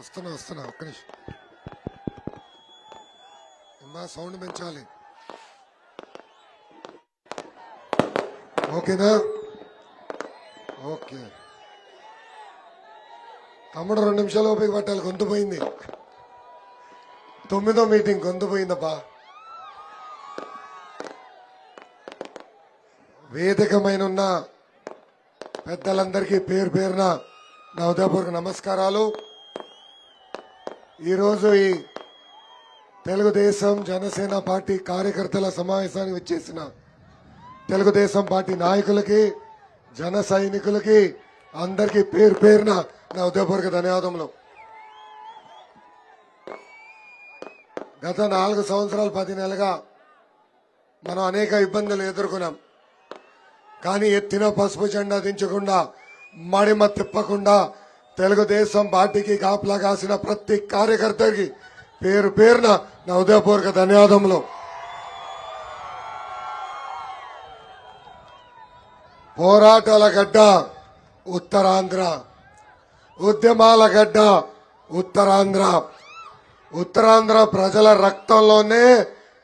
వస్తున్నా వస్తున్నా ఒక్క నిమిషం. అమ్మా సౌండ్ పెంచాలి. ఓకేనా? ఓకే. తమ్ముడు రెండు నిమిషాలు ఓపిక పట్టాలి గొంతు పోయింది. తొమ్మిదో మీటింగ్ గొంతు పోయిందబ్బా. వేదికమైన ఉన్న పెద్దలందరికీ పేరు పేరున నా ఉదయపూర్వక నమస్కారాలు. ఈరోజు ఈ తెలుగుదేశం జనసేన పార్టీ కార్యకర్తల సమావేశానికి వచ్చేసిన తెలుగుదేశం పార్టీ నాయకులకి జన సైనికులకి అందరికీ పేరు పేరున నా ఉదయపూర్వక ధన్యవాదములు. గత నాలుగు సంవత్సరాలు పది నెలలుగా మనం అనేక ఇబ్బందులు ఎదుర్కొన్నాం. కానీ ఎత్తిన పసుపు జెండా దించకుండా మడిమ తిప్పకుండా తెలుగుదేశం పార్టీకి కాపలా కాసిన ప్రతి కార్యకర్తకి పేరు పేరున నా ఉదయపూర్వక ధన్యవాదములు. పోరాటాల గడ్డ ఉత్తరాంధ్ర ఉద్యమాల గడ్డ ఉత్తరాంధ్ర. ఉత్తరాంధ్ర ప్రజల రక్తంలోనే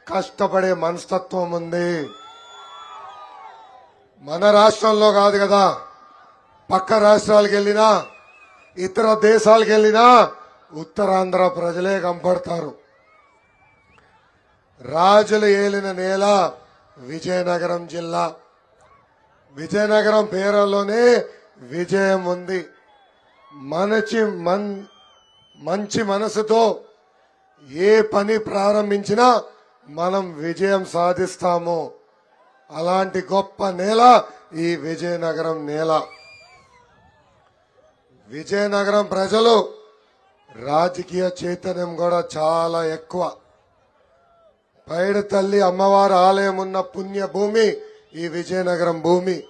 కష్టపడే మనస్తత్వం ఉంది. మన రాష్ట్రంలో కాదు కదా పక్క రాష్ట్రాలకు వెళ్ళినా ఇతర దేశాలకు వెళ్ళినా ఉత్తరాంధ్ర ప్రజలే కంపడతారు. రాజులు ఏలిన నేల విజయనగరం జిల్లా. విజయనగరం పేరులోనే విజయం ఉంది. మనచి మన్ మంచి మనసుతో ఏ పని ప్రారంభించినా మనం విజయం సాధిస్తాము. అలాంటి గొప్ప నేల ఈ విజయనగరం నేల. విజయనగరం ప్రజలు రాజకీయ చైతన్యం కూడా చాలా ఎక్కువ. పైడి తల్లి అమ్మవారి ఆలయం ఉన్న పుణ్య భూమి ఈ విజయనగరం భూమి.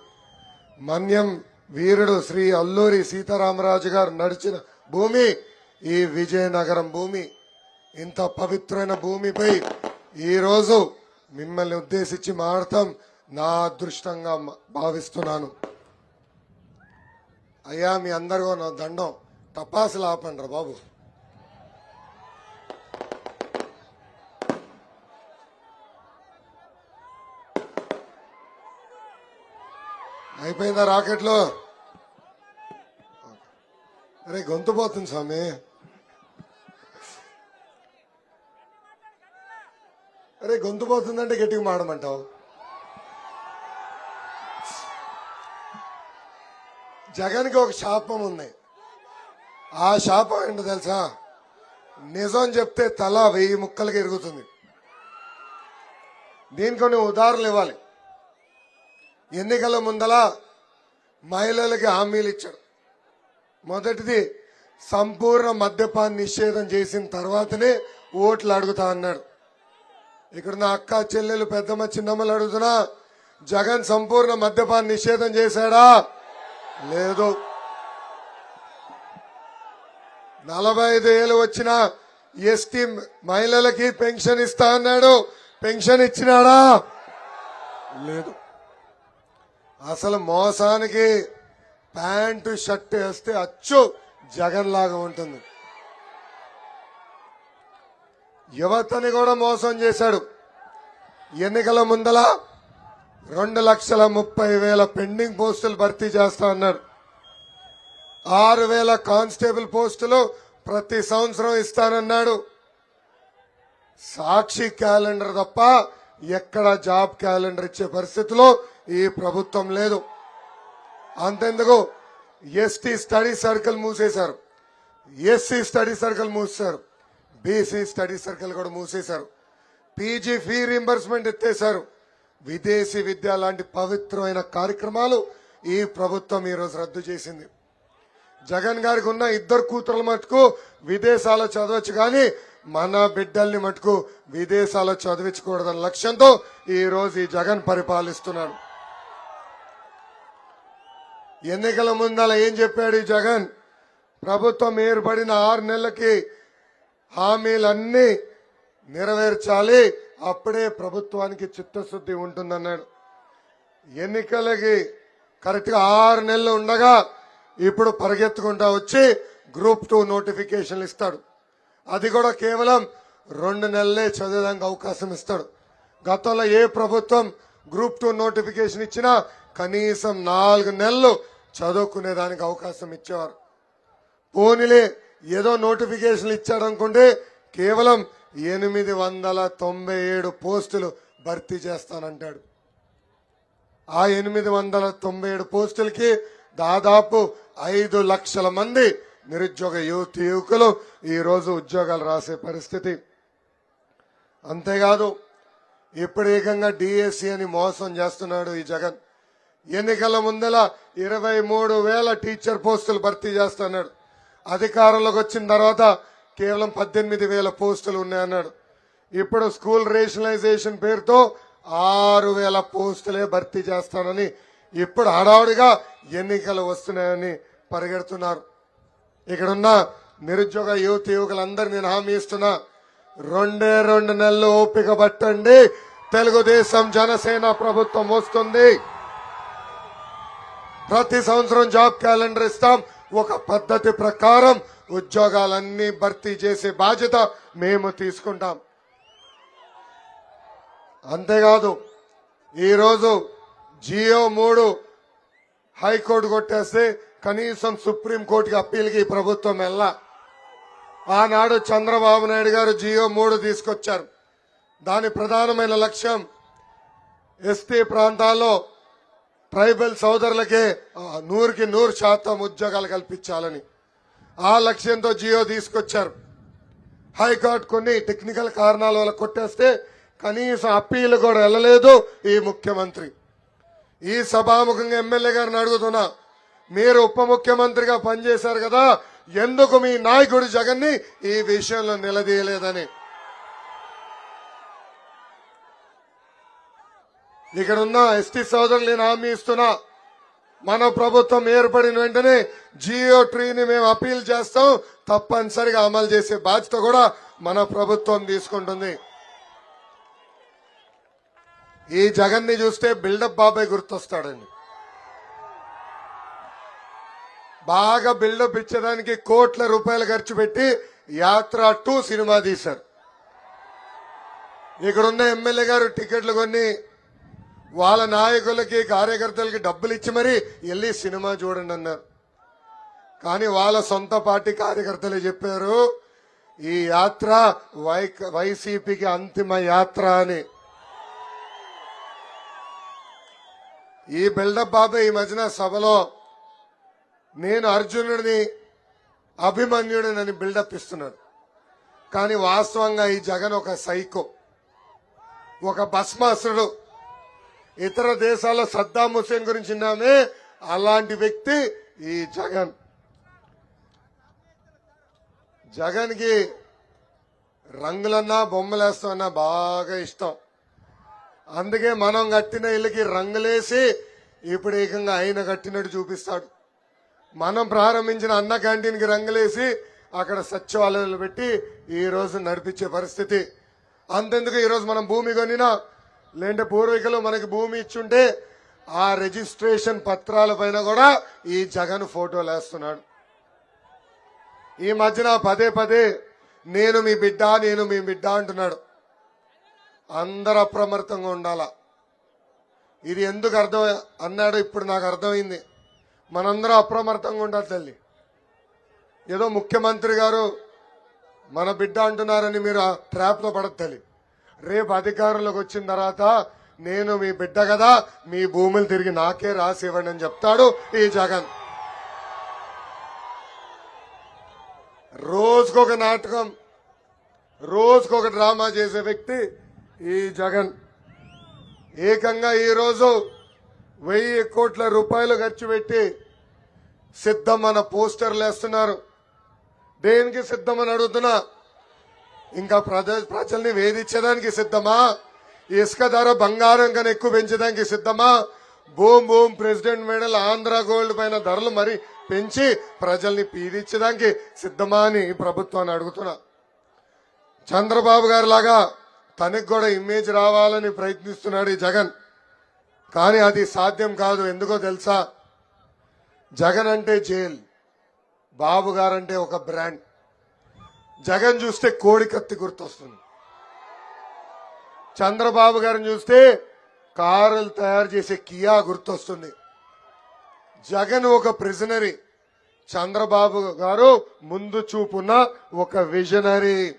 మన్యం వీరుడు శ్రీ అల్లూరి సీతారామరాజు గారు నడిచిన భూమి ఈ విజయనగరం భూమి. ఇంత పవిత్రమైన భూమిపై ఈరోజు మిమ్మల్ని ఉద్దేశించి మాడతాం నా అదృష్టంగా భావిస్తున్నాను. అయ్యా మీ అందరికీ నా దండం. టపాసులు ఆపండి బాబు. అయిపోయిందా రాకెట్లో? అరే గొంతు పోతుంది స్వామి. అరే గొంతు పోతుందంటే గట్టిగా మాడమంటావు. జగన్కి ఒక శాపం ఉంది. ఆ శాపం ఏంటో తెలుసా? నిజం చెప్తే తల వెయ్యి ముక్కలకి ఎరుగుతుంది. దీనికి కొన్ని ఉదాహరణలు ఇవ్వాలి. ఎన్నికల ముందల మహిళలకి హామీలు ఇచ్చాడు. మొదటిది సంపూర్ణ మద్యపాన్ నిషేధం చేసిన తర్వాతనే ఓట్లు అడుగుతా అన్నాడు. ఇక్కడ నా అక్క చెల్లెలు పెద్దమ్మ చిన్నమ్మలు అడుగుతున్నా జగన్ సంపూర్ణ మద్యపాన్ నిషేధం చేశాడా? లేదు. నలభై ఐదు ఏళ్ళు వచ్చిన ఎస్టీ మహిళలకి పెన్షన్ ఇస్తా అన్నాడు. పెన్షన్ ఇచ్చినాడా? లేదు. అసలు మోసానికి ప్యాంటు షర్ట్ వేస్తే అచ్చు జగన్ లాగా ఉంటుంది. యువతని కూడా మోసం చేశాడు. ఎన్నికల ముందల రెండు లక్షల ముప్పై వేల పెండింగ్ పోస్టులు భర్తీ చేస్తా అన్నారు ఆరు వేల కానిస్టేబుల్ పోస్టులు ప్రతి సంవత్సరం ఇస్తానన్నాడు. సాక్షి క్యాలెండర్ తప్ప ఎక్కడ జాబ్ క్యాలెండర్ ఇచ్చే పరిస్థితిలో ఈ ప్రభుత్వం లేదు. అంతెందుకు ఎస్టీ స్టడీ సర్కిల్ మూసేశారు. ఎస్సీ స్టడీ సర్కిల్ మూసేశారు. బీసీ స్టడీ సర్కిల్ కూడా మూసేశారు. పీజీ ఫీ రింబర్స్మెంట్ ఎత్తేశారు. విదేశీ విద్య లాంటి పవిత్రమైన కార్యక్రమాలు ఈ ప్రభుత్వం ఈరోజు రద్దు చేసింది. జగన్ గారికి ఉన్న ఇద్దరు కూతురులు మటుకు విదేశాల్లో చదవచ్చు కానీ మన బిడ్డల్ని మటుకు విదేశాల్లో చదివించకూడదన్న లక్ష్యంతో ఈరోజు ఈ జగన్ పరిపాలిస్తున్నాడు. ఎన్నికల ముందల ఏం చెప్పాడు ఈ జగన్? ప్రభుత్వం ఏర్పడిన ఆరు నెలలకి హామీలన్నీ నెరవేర్చాలి. అప్పుడే ప్రభుత్వానికి చిత్తశుద్ధి ఉంటుందన్నాడు. ఎన్నికలకి కరెక్ట్గా ఆరు నెలలు ఉండగా ఇప్పుడు పరిగెత్తుకుంటా వచ్చి గ్రూప్ టూ నోటిఫికేషన్లు ఇస్తాడు. అది కూడా కేవలం రెండు నెలలే చదివేదానికి అవకాశం ఇస్తాడు. గతంలో ఏ ప్రభుత్వం గ్రూప్ టూ నోటిఫికేషన్ ఇచ్చినా కనీసం నాలుగు నెలలు చదువుకునేదానికి అవకాశం ఇచ్చేవారు. పోనీలే ఏదో నోటిఫికేషన్ ఇచ్చాడనుకుంటే కేవలం ఎనిమిది వందల తొంభై ఏడు పోస్టులు భర్తీ చేస్తానంటాడు. ఆ ఎనిమిది వందల తొంభై ఏడు పోస్టులకి దాదాపు ఐదు లక్షల మంది నిరుద్యోగ యువతి యువకులు ఈరోజు ఉద్యోగాలు రాసే పరిస్థితి. అంతేకాదు ఇప్పుడు ఏకంగా డిఎస్సి అని మోసం చేస్తున్నాడు ఈ జగన్. ఎన్నికల ముందల ఇరవై మూడు వేల టీచర్ పోస్టులు భర్తీ చేస్తున్నాడు. అధికారంలోకి వచ్చిన తర్వాత కేవలం పద్దెనిమిది వేల పోస్టులు ఉన్నాయన్నాడు. ఇప్పుడు స్కూల్ రేషనలైజేషన్ పేరుతో ఆరు వేల పోస్టులే భర్తీ చేస్తానని ఇప్పుడు హడావుడిగా ఎన్నికలు వస్తున్నాయని పరిగెడుతున్నారు. ఇక్కడున్న నిరుద్యోగ యువతి యువకులందరూ నేను హామీ ఇస్తున్నా. రెండే రెండు నెలలు ఓపిక పట్టండి. తెలుగుదేశం జనసేన ప్రభుత్వం వస్తుంది. ప్రతి సంవత్సరం జాబ్ క్యాలెండర్ ఇస్తాం. ఒక పద్ధతి ప్రకారం ఉద్యోగాలన్నీ భర్తీ చేసే బాధ్యత మేము తీసుకుంటాం. అంతేకాదు ఈరోజు జియో మూడు హైకోర్టు కొట్టేస్తే కనీసం సుప్రీంకోర్టుకి అప్పీల్కి ప్రభుత్వం వెళ్ళ. ఆనాడు చంద్రబాబు నాయుడు గారు జియో మూడు తీసుకొచ్చారు. దాని ప్రధానమైన లక్ష్యం ఎస్టీ ప్రాంతాల్లో ట్రైబల్ సోదరులకే నూరుకి నూరు శాతం ఉద్యోగాలు కల్పించాలని. ఆ లక్ష్యంతో జియో తీసుకొచ్చారు. హైకోర్టు కొన్ని టెక్నికల్ కారణాల వల్ల కొట్టేస్తే కనీసం అప్పీలు కూడా వెళ్ళలేదు ఈ ముఖ్యమంత్రి. ఈ సభాముఖంగా ఎమ్మెల్యే గారిని అడుగుతున్నా మీరు ఉప ముఖ్యమంత్రిగా పనిచేశారు కదా ఎందుకు మీ నాయకుడు జగన్ని ఈ విషయంలో నిలదీయలేదని? ఇక్కడ ఉన్న ఎస్టీ సోదరులు నేను హామీ ఇస్తున్నా. మన ప్రభుత్వం ఏర్పడిన వెంటనే జియో ట్రీని మేము అపీల్ చేస్తాం. తప్పనిసరిగా అమలు చేసే బాధ్యత కూడా మన ప్రభుత్వం తీసుకుంటుంది. ఈ జగన్ని చూస్తే బిల్డప్ బాబాయ్ గుర్తొస్తాడండి. బాగా బిల్డప్ ఇచ్చేదానికి కోట్ల రూపాయలు ఖర్చు పెట్టి యాత్ర టూ సినిమా తీశారు. ఇక్కడున్న ఎమ్మెల్యే గారు టికెట్లు కొన్ని వాళ్ళ నాయకులకి కార్యకర్తలకి డబ్బులు ఇచ్చి మరీ వెళ్ళి సినిమా చూడండి అన్నారు కానీ వాళ్ళ సొంత పార్టీ కార్యకర్తలే చెప్పారు ఈ యాత్ర వై వైసీపీకి అంతిమ యాత్ర అని. ఈ బిల్డప్ బాబాయ్ ఈ మధ్యన సభలో నేను అర్జునుడిని అభిమన్యుడిని బిల్డప్ ఇస్తున్నాడు. కానీ వాస్తవంగా ఈ జగన్ ఒక సైకో ఒక భస్మాసుడు ఇతర దేశాల సద్దాం హుసేన్ గురించి విన్నామే? అలాంటి వ్యక్తి ఈ జగన్. జగన్కి రంగులన్నా బొమ్మలేస్తామన్నా బాగా ఇష్టం. అందుకే మనం కట్టిన ఇళ్ళకి రంగులేసి ఇప్పుడు ఏకంగా ఆయన కట్టినట్టు చూపిస్తాడు. మనం ప్రారంభించిన అన్న క్యాంటీన్కి రంగులేసి అక్కడ సచివాలయాలు పెట్టి ఈ రోజు నడిపించే పరిస్థితి. అంతెందుకు ఈరోజు మనం భూమి కొనినా లేదంటే పూర్వీకులు మనకి భూమి ఇచ్చుంటే ఆ రిజిస్ట్రేషన్ పత్రాల పైన కూడా ఈ జగన్ ఫోటోలు వేస్తున్నాడు. ఈ మధ్యన పదే పదే నేను మీ బిడ్డ నేను మీ బిడ్డ అంటున్నాడు. అందరు అప్రమత్తంగా ఉండాలా. ఇది ఎందుకు అర్థం అన్నాడు ఇప్పుడు నాకు అర్థమైంది. మనందరం అప్రమత్తంగా ఉండాలి తల్లి. ఏదో ముఖ్యమంత్రి గారు మన బిడ్డ అంటున్నారని మీరు ఆ ట్రాప్ పడదు తల్లి. రేపు అధికారంలోకి వచ్చిన తర్వాత నేను మీ బిడ్డ కదా మీ భూములు తిరిగి నాకే రాసి ఇవ్వండి అని చెప్తాడు ఈ జగన్. రోజుకొక నాటకం రోజుకొక డ్రామా చేసే వ్యక్తి ఈ జగన్. ఏకంగా ఈరోజు వెయ్యి కోట్ల రూపాయలు ఖర్చు పెట్టి సిద్ధం అన్న పోస్టర్లు వేస్తున్నారు. దేనికి సిద్ధం అని అడుగుతున్నా? ఇంకా ప్రజ ప్రజల్ని వేధించడానికి సిద్ధమా? ఇసుక ధర బంగారం కన్నా ఎక్కువ పెంచడానికి సిద్ధమా? Boom boom president medal Andhra gold పైన ధరలు మరి పెంచి ప్రజల్ని పీడించడానికి సిద్ధమా అని ప్రభుత్వాన్ని అడుగుతున్నా. చంద్రబాబు గారి లాగా తనకు కూడా ఇమేజ్ రావాలని ప్రయత్నిస్తున్నాడు ఈ జగన్. కానీ అది సాధ్యం కాదు. ఎందుకో తెలుసా? జగన్ అంటే జైల్. బాబు గారంటే ఒక బ్రాండ్. జగన్ చూస్తే కోడి కత్తి గుర్తొస్తుంది. చంద్రబాబు గారిని చూస్తే కారులు తయారు చేసే కియా గుర్తొస్తుంది. జగన్ ఒక ప్రిజనరీ చంద్రబాబు గారు ముందు చూపున్న ఒక విజనరీ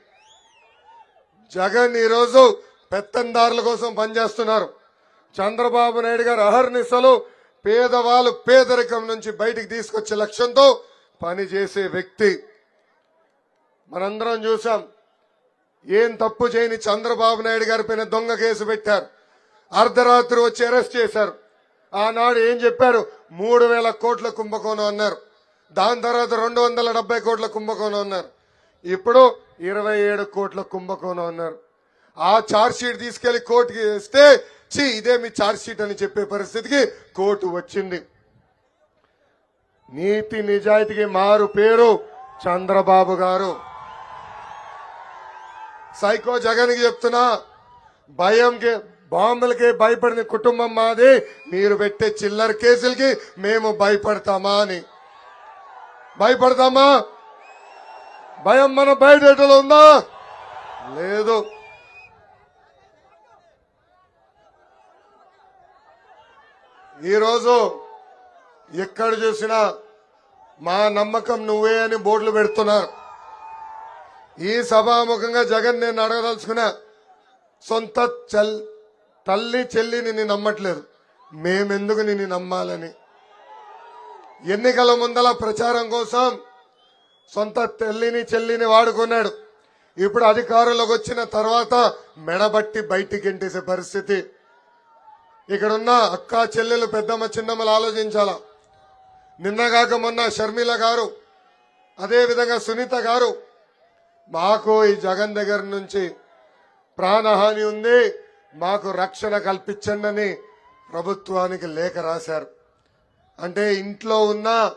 జగన్ ఈరోజు పెత్తందారుల కోసం పనిచేస్తున్నారు. చంద్రబాబు నాయుడు గారు అహర్నిశలు పేదవాళ్ళు పేదరికం నుంచి బయటికి తీసుకొచ్చే లక్ష్యంతో పనిచేసే వ్యక్తి. మనందరం చూసాం ఏం తప్పు చేయని చంద్రబాబు నాయుడు గారి పైన దొంగ కేసు పెట్టారు. అర్ధరాత్రి వచ్చి అరెస్ట్ చేశారు. ఆనాడు ఏం చెప్పారు? మూడు వేల కోట్ల కుంభకోణం అన్నారు. దాని తర్వాత రెండు వందల డెబ్బై కోట్ల కుంభకోణం అన్నారు. ఇప్పుడు ఇరవై ఏడు కోట్ల కుంభకోణం అన్నారు. ఆ ఛార్జ్ షీట్ తీసుకెళ్ళి కోర్టుకి ఇస్తే ఛీ ఇదే మీ ఛార్జ్ షీట్ అని చెప్పే పరిస్థితికి కోర్టు వచ్చింది. నీతి నిజాయితీకి మారు పేరు చంద్రబాబు గారు. సైకో జగన్కి చెప్తున్నా భయంకి బాంబులకి భయపడిన కుటుంబం మాది. మీరు పెట్టే చిల్లర కేసులకి మేము భయపడతామా అని. భయపడతామా? భయం మన బయటలో ఉందా? లేదు. ఈరోజు ఎక్కడ చూసినా మా నమ్మకం నువ్వే అని బోర్డులు పెడుతున్నారు. ఈ సభాముఖంగా జగన్ నేను అడగదలుచుకున్నా సొంత చల్ తల్లి చెల్లి నిన్ను నమ్మట్లేదు. మేమెందుకు నిన్ను నమ్మాలని? ఎన్నికల ముందల ప్రచారం కోసం సొంత తల్లిని చెల్లిని వాడుకున్నాడు. ఇప్పుడు అధికారంలోకి వచ్చిన తర్వాత మెడబట్టి బయటికి ఎంటేసే పరిస్థితి. ఇక్కడున్న అక్క చెల్లెలు పెద్దమ్మ చిన్నమ్మలు ఆలోచించాలా? నిన్నగాక మొన్న షర్మిల గారు అదేవిధంగా సునీత గారు మాకు ఈ జగన్ దగ్గర నుంచి ప్రాణహాని ఉంది. మాకు రక్షణ కల్పించండి ప్రభుత్వానికి లేఖ రాశారు. అంటే ఇంట్లో ఉన్న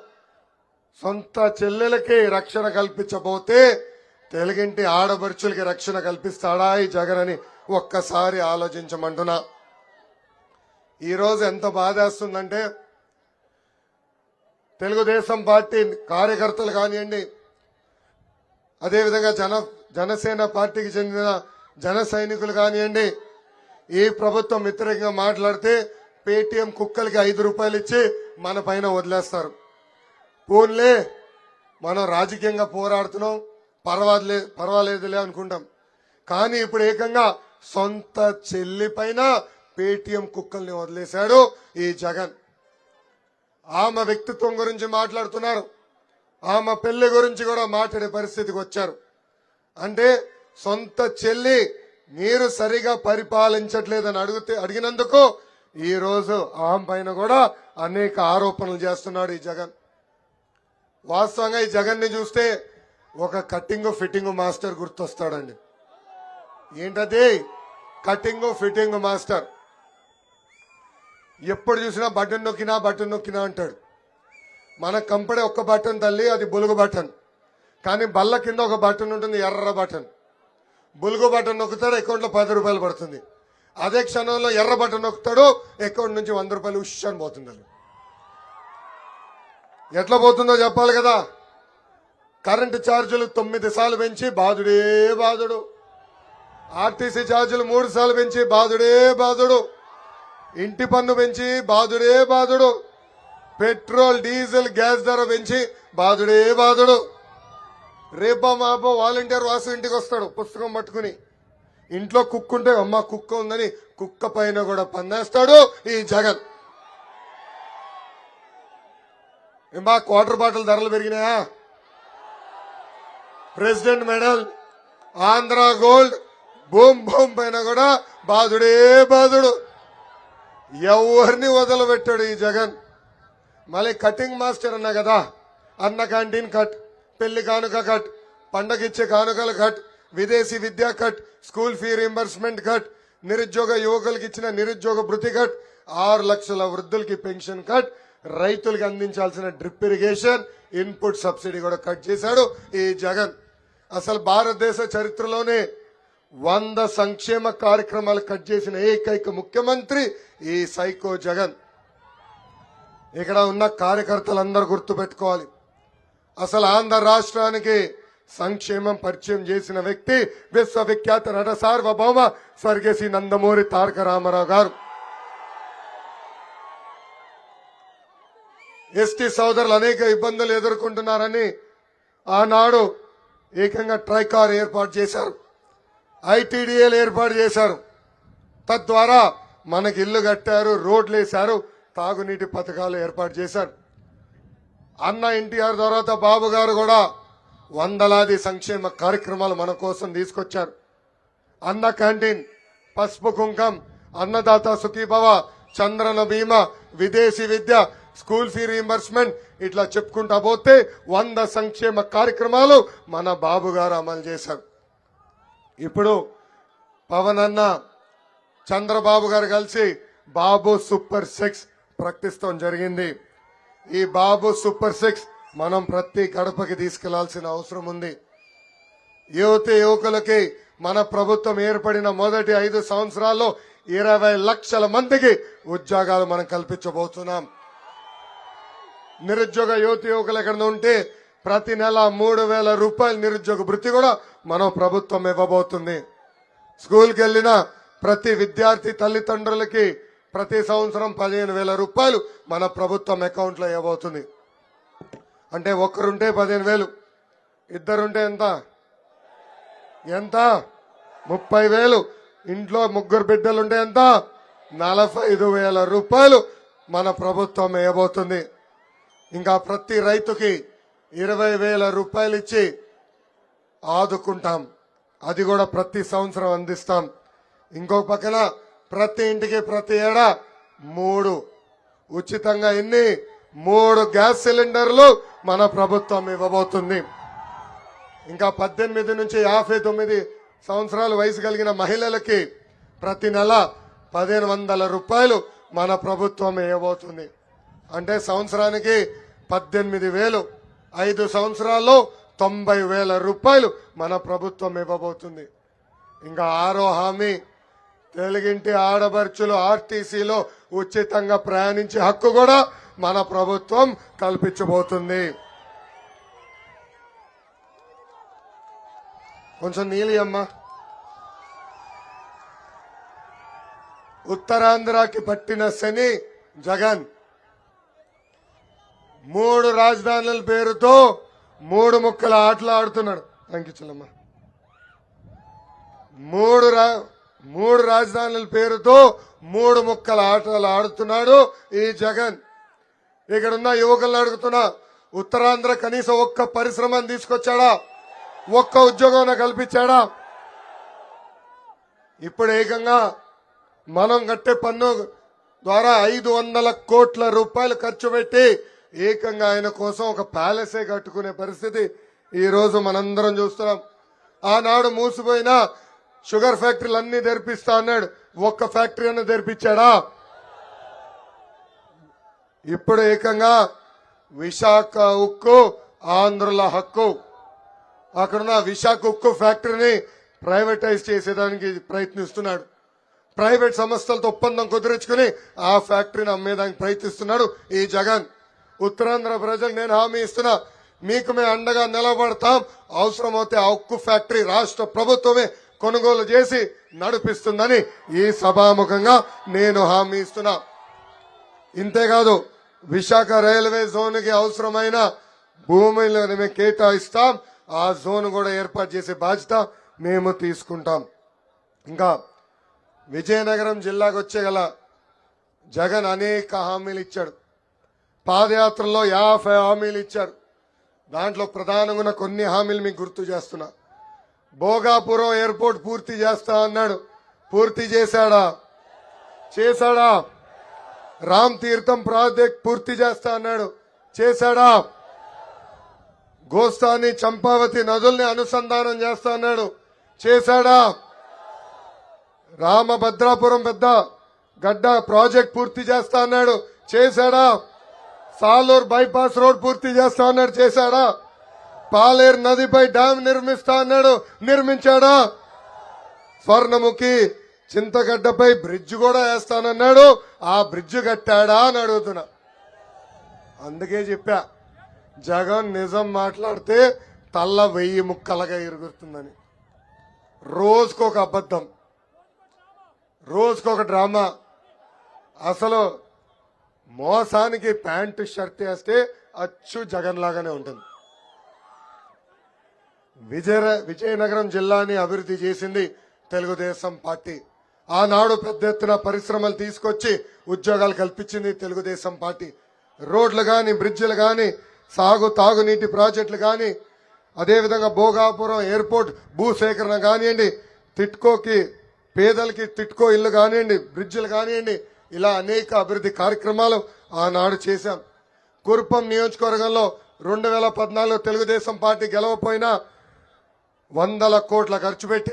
సొంత చెల్లెలకి రక్షణ కల్పించబోతే తెలుగింటి ఆడబడుచులకి రక్షణ కల్పిస్తాడా ఈ జగన్ అని ఒక్కసారి ఆలోచించమంటున్నా. ఈరోజు ఎంత బాధేస్తుందంటే తెలుగుదేశం పార్టీ కార్యకర్తలు కానివ్వండి అదేవిధంగా జన జనసేన పార్టీకి చెందిన జన సైనికులు కానివ్వండి ఈ ప్రభుత్వం వ్యతిరేకంగా మాట్లాడితే పేటీఎం కుక్కలకి ఐదు రూపాయలు ఇచ్చి మన పైన వదిలేస్తారు. పోన్లే మనం రాజకీయంగా పోరాడుతున్నాం పర్వాలే పర్వాలేదులే అనుకుంటాం. కానీ ఇప్పుడు ఏకంగా సొంత చెల్లి పైన పేటీఎం కుక్కల్ని వదిలేశాడు ఈ జగన్. ఆమె వ్యక్తిత్వం గురించి మాట్లాడుతున్నారు. ఆమె పెళ్ళి గురించి కూడా మాట్లాడే పరిస్థితికి వచ్చారు. అంటే సొంత చెల్లి మీరు సరిగా పరిపాలించట్లేదని అడిగితే అడిగినందుకు ఈరోజు ఆమె పైన కూడా అనేక ఆరోపణలు చేస్తున్నాడు ఈ జగన్. వాస్తవంగా ఈ జగన్ని చూస్తే ఒక కట్టింగ్ ఫిట్టింగ్ మాస్టర్ గుర్తొస్తాడండి. ఏంటది? Cutting fitting master. ఎప్పుడు చూసినా బటన్ నొక్కినా బటన్ నొక్కినా అంటాడు. మన కంపెనీ ఒక్క బటన్ తల్లి అది బులుగు బటన్. కానీ బల్ల కింద ఒక బటన్ ఉంటుంది ఎర్ర బటన్. బులుగు బటన్ నొక్కుతాడు అకౌంట్లో పది రూపాయలు పడుతుంది. అదే క్షణంలో ఎర్ర బటన్ నొక్కుతాడు అకౌంట్ నుంచి వంద రూపాయలు ఉష్ పోతుంది ఎట్లా పోతుందో చెప్పాలి కదా. కరెంటు ఛార్జీలు తొమ్మిది సార్లు పెంచి బాధుడే బాధుడు. ఆర్టీసీ ఛార్జీలు మూడు సార్లు పెంచి బాధుడే బాధుడు. ఇంటి పన్ను పెంచి బాధుడే బాధుడు. పెట్రోల్ డీజిల్ గ్యాస్ ధర పెంచి బాధుడే బాధుడు. రేపో మాపో వాలంటీర్ వాసు ఇంటికి వస్తాడు పుస్తకం పట్టుకుని. ఇంట్లో కుక్క ఉంటే అమ్మ కుక్క ఉందని కుక్క పైన కూడా పన్నేస్తాడు ఈ జగన్. ఏమా క్వార్టర్ బాటిల్ ధరలు పెరిగినాయా? President medal Andhra gold boom boom పైన కూడా బాధుడే బాధుడు. ఎవరిని వదలబెట్టాడు ఈ జగన్? మళ్ళీ కటింగ్ మాస్టర్ అన్నా కదా. అన్న క్యాంటీన్ కట్ పెళ్ళి కానుక కట్ పండగిచ్చే కానుకలు కట్ విదేశీ విద్యా cut school fee reimbursement cut నిరుద్యోగ యువకులకు ఇచ్చిన నిరుద్యోగ భృతి కట్ ఆరు లక్షల వృద్ధులకి పెన్షన్ కట్ రైతులకి అందించాల్సిన డ్రిప్ ఇరిగేషన్ ఇన్పుట్ సబ్సిడీ కూడా కట్ చేశాడు ఈ జగన్. అసలు భారతదేశ చరిత్రలోనే వంద సంక్షేమ కార్యక్రమాలు కట్ చేసిన ఏకైక ముఖ్యమంత్రి ఈ సైకో జగన్. ఇక్కడ ఉన్న కార్యకర్తలందరూ గుర్తుపెట్టుకోవాలి. అసలు ఆంధ్ర రాష్ట్రానికి సంక్షేమం పరిచయం చేసిన వ్యక్తి విశ్వవిఖ్యాత నట సార్వభౌమ స్వర్గశ్రీ నందమూరి తారక రామారావు గారు. ఎస్టీ సోదరులు అనేక ఇబ్బందులు ఎదుర్కొంటున్నారని ఆనాడు ఏకంగా ట్రైకార్ ఏర్పాటు చేశారు. ఐటీడీఏలు ఏర్పాటు చేశారు. తద్వారా మనకి ఇల్లు కట్టారు రోడ్లు వేశారు తాగునీటి పథకాలు ఏర్పాటు చేశారు. అన్న ఎన్టీఆర్ తర్వాత బాబు గారు కూడా వందలాది సంక్షేమ కార్యక్రమాలు మన కోసం తీసుకొచ్చారు. అన్న క్యాంటీన్ పసుపు కుంకం అన్నదాత సుఖీభవ చంద్రన బీమా విదేశీ విద్య స్కూల్ ఫీ రీఎంబర్స్మెంట్ ఇట్లా చెప్పుకుంటా పోతే వంద సంక్షేమ కార్యక్రమాలు మన బాబు గారు అమలు చేశారు. ఇప్పుడు పవన్ అన్న చంద్రబాబు గారు కలిసి బాబు సూపర్ సిక్స్ ప్రకటిస్తాం జరిగింది. ఈ బాబు సూపర్ సిక్స్ మనం ప్రతి గడపకి తీసుకెళ్ళాల్సిన అవసరం ఉంది. యువతి యువకులకి మన ప్రభుత్వం ఏర్పడిన మొదటి ఐదు సంవత్సరాల్లో ఇరవై లక్షల మందికి ఉద్యోగాలు మనం కల్పించబోతున్నాం. నిరుద్యోగ యువతి యువకులు ఎక్కడ ఉంటే ప్రతి నెల మూడు వేల రూపాయల నిరుద్యోగ వృత్తి కూడా మనం ప్రభుత్వం ఇవ్వబోతుంది. స్కూల్కి వెళ్ళిన ప్రతి విద్యార్థి తల్లిదండ్రులకి ప్రతి సంవత్సరం పదిహేను వేల రూపాయలు మన ప్రభుత్వం అకౌంట్లో ఇవ్వబోతుంది. అంటే ఒక్కరుంటే పదిహేను వేలు ఇద్దరుంటే ఎంత? ఎంత? ముప్పై వేలు. ఇంట్లో ముగ్గురు బిడ్డలుంటే ఎంత? నలభై ఐదు వేల రూపాయలు మన ప్రభుత్వం ఇవ్వబోతుంది. ఇంకా ప్రతి రైతుకి ఇరవై వేల రూపాయలు ఇచ్చి ఆదుకుంటాం. అది కూడా ప్రతి సంవత్సరం అందిస్తాం. ఇంకో పక్కన ప్రతి ఇంటికి ప్రతి ఏడా మూడు. ఉచితంగా ఎన్ని? మూడు గ్యాస్ సిలిండర్లు మన ప్రభుత్వం ఇవ్వబోతుంది. ఇంకా పద్దెనిమిది నుంచి యాభై తొమ్మిది సంవత్సరాల వయసు కలిగిన మహిళలకి ప్రతి నెల పదిహేను వందల రూపాయలు మన ప్రభుత్వం ఇవ్వబోతుంది. అంటే సంవత్సరానికి పద్దెనిమిది వేలు. ఐదు సంవత్సరాల్లో తొంభై వేల రూపాయలు మన ప్రభుత్వం ఇవ్వబోతుంది. ఇంకా ఆరో హామీ తెలుగింటి ఆడబడుచులు ఆర్టీసీలో ఉచితంగా ప్రయాణించే హక్కు కూడా మన ప్రభుత్వం కల్పించబోతుంది. కొంచెం నీలి ఉత్తరాంధ్రకి పట్టిన శని జగన్. మూడు రాజధానుల పేరుతో మూడు ముక్కల ఆటలు ఆడుతున్నాడు అంకించలమ్మా మూడు రా మూడు రాజధానుల పేరుతో మూడు ముక్కల ఆటలు ఆడుతున్నాడు ఈ జగన్. ఇక్కడున్న యువకులను అడుగుతున్నా ఉత్తరాంధ్ర కనీసం ఒక్క పరిశ్రమను తీసుకొచ్చాడా? ఒక్క ఉద్యోగం కల్పించాడా? ఇప్పుడు ఏకంగా మనం కట్టే పన్ను ద్వారా ఐదు వందల కోట్ల రూపాయలు ఖర్చు పెట్టి ఏకంగా ఆయన కోసం ఒక ప్యాలెసే కట్టుకునే పరిస్థితి ఈ రోజు మనందరం చూస్తున్నాం. ఆనాడు మూసిపోయిన షుగర్ ఫ్యాక్టరీలు అన్ని తెరిపిస్తా అన్నాడు. ఒక్క ఫ్యాక్టరీ అన్న తెరిపించాడా? ఇప్పుడు ఏకంగా విశాఖ ఉక్కు ఆంధ్రుల హక్కు. అక్కడున్న విశాఖ ఉక్కు ఫ్యాక్టరీని ప్రైవేటైజ్ చేసేదానికి ప్రయత్నిస్తున్నాడు. ప్రైవేట్ సంస్థలతో ఒప్పందం కుదుర్చుకుని ఆ ఫ్యాక్టరీని అమ్మేదానికి ప్రయత్నిస్తున్నాడు ఈ జగన్. ఉత్తరాంధ్ర ప్రజలు నేను హామీ ఇస్తున్నా మీకు మేము అండగా నిలబడతాం. అవసరమైతే ఆ ఉక్కు ఫ్యాక్టరీ రాష్ట్ర ప్రభుత్వమే కొనుగోలు చేసి నడిపిస్తుందని ఈ సభాముఖంగా నేను హామీ ఇస్తున్నా. ఇంతేకాదు విశాఖ రైల్వే జోన్కి అవసరమైన భూమిలను మేము కేటాయిస్తాం. ఆ జోన్ కూడా ఏర్పాటు చేసే బాధ్యత మేము తీసుకుంటాం. ఇంకా విజయనగరం జిల్లాకు వచ్చే గల జగన్ అనేక హామీలు ఇచ్చాడు. పాదయాత్రలో యాభై హామీలు ఇచ్చారు. దాంట్లో ప్రధానంగా ఉన్న కొన్ని హామీలు మీకు గుర్తు చేస్తున్నా. భోగాపురం ఎయిర్పోర్ట్ పూర్తి చేస్తా అన్నాడు. పూర్తి చేశాడా? చేశాడా? రామ్ తీర్థం ప్రాజెక్ట్ పూర్తి చేస్తా అన్నాడు. చేశాడా? గోస్తాని చంపావతి నదుల్ని అనుసంధానం చేస్తా అన్నాడు. చేశాడా? రామభద్రాపురం పెద్ద గడ్డ ప్రాజెక్ట్ పూర్తి చేస్తా అన్నాడు. చేశాడా? సాలూర్ బైపాస్ రోడ్ పూర్తి చేస్తా అన్నాడు. చేశాడా? పాలేరు నదిపై డ్యామ్ నిర్మిస్తా అన్నాడు. నిర్మించాడా? స్వర్ణముఖి చింతగడ్డపై బ్రిడ్జ్ కూడా వేస్తానన్నాడు. ఆ బ్రిడ్జ్ కట్టాడా అని అడుగుతున్నా. అందుకే చెప్పా జగన్ నిజం మాట్లాడితే తల్ల వెయ్యి ముక్కలుగా ఇరుగుతుందని రోజుకొక అబద్ధం. రోజుకొక డ్రామా. అసలు మోసానికి ప్యాంటు షర్ట్ వేస్తే అచ్చు జగన్ లాగానే ఉంటుంది. విజయ విజయనగరం జిల్లాని అభివృద్ధి చేసింది తెలుగుదేశం పార్టీ. ఆనాడు పెద్ద ఎత్తున పరిశ్రమలు తీసుకొచ్చి ఉద్యోగాలు కల్పించింది తెలుగుదేశం పార్టీ. రోడ్లు కానీ బ్రిడ్జిలు కానీ సాగు తాగునీటి ప్రాజెక్టులు కానీ అదేవిధంగా భోగాపురం ఎయిర్పోర్ట్ భూసేకరణ కానివ్వండి తిట్కోకి పేదలకి తిట్కో ఇల్లు కానివ్వండి బ్రిడ్జిలు కానివ్వండి ఇలా అనేక అభివృద్ధి కార్యక్రమాలు ఆనాడు చేశాం. కురుపం నియోజకవర్గంలో రెండు వేల పద్నాలుగు తెలుగుదేశం పార్టీ గెలవపోయినా వందల కోట్ల ఖర్చు పెట్టి